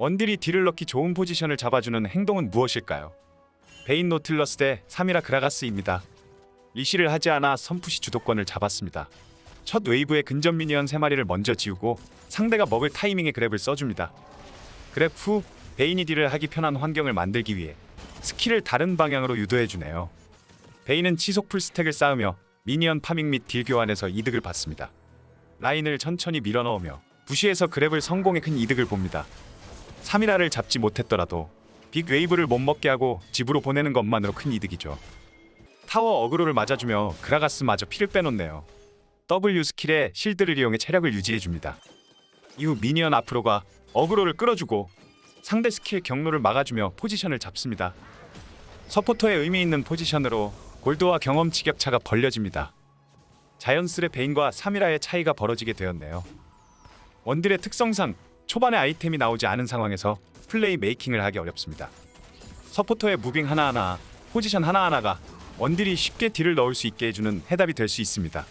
원딜이 딜을 넣기 좋은 포지션을 잡아주는 행동은 무엇일까요? 베인 노틸러스 대 3이라 그라가스입니다. 리시를 하지 않아 선푸시 주도권을 잡았습니다. 첫 웨이브의 근접 미니언 3마리를 먼저 지우고 상대가 먹을 타이밍에 그랩을 써줍니다. 그랩 후 베인이 딜을 하기 편한 환경을 만들기 위해 스킬을 다른 방향으로 유도해주네요. 베인은 치속 풀스택을 쌓으며 미니언 파밍 및 딜 교환에서 이득을 받습니다. 라인을 천천히 밀어넣으며 부시에서 그랩을 성공에 큰 이득을 봅니다. 3이라를 잡지 못했더라도 빅 웨이브를 못 먹게 하고 집으로 보내는 것만으로 큰 이득이죠. 타워 어그로를 맞아주며 그라가스마저 피를 빼놓네요. W 스킬에 실드를 이용해 체력을 유지해줍니다. 이후 미니언 앞으로가 어그로를 끌어주고 상대 스킬 경로를 막아주며 포지션을 잡습니다. 서포터의 의미 있는 포지션으로 골드와 경험치 격차가 벌려집니다. 자연스레 베인과 3이라의 차이가 벌어지게 되었네요. 원딜의 특성상 초반에 아이템이 나오지 않은 상황에서 플레이 메이킹을 하기 어렵습니다. 서포터의 무빙 하나하나, 포지션 하나하나가 원딜이 쉽게 딜을 넣을 수 있게 해주는 해답이 될 수 있습니다.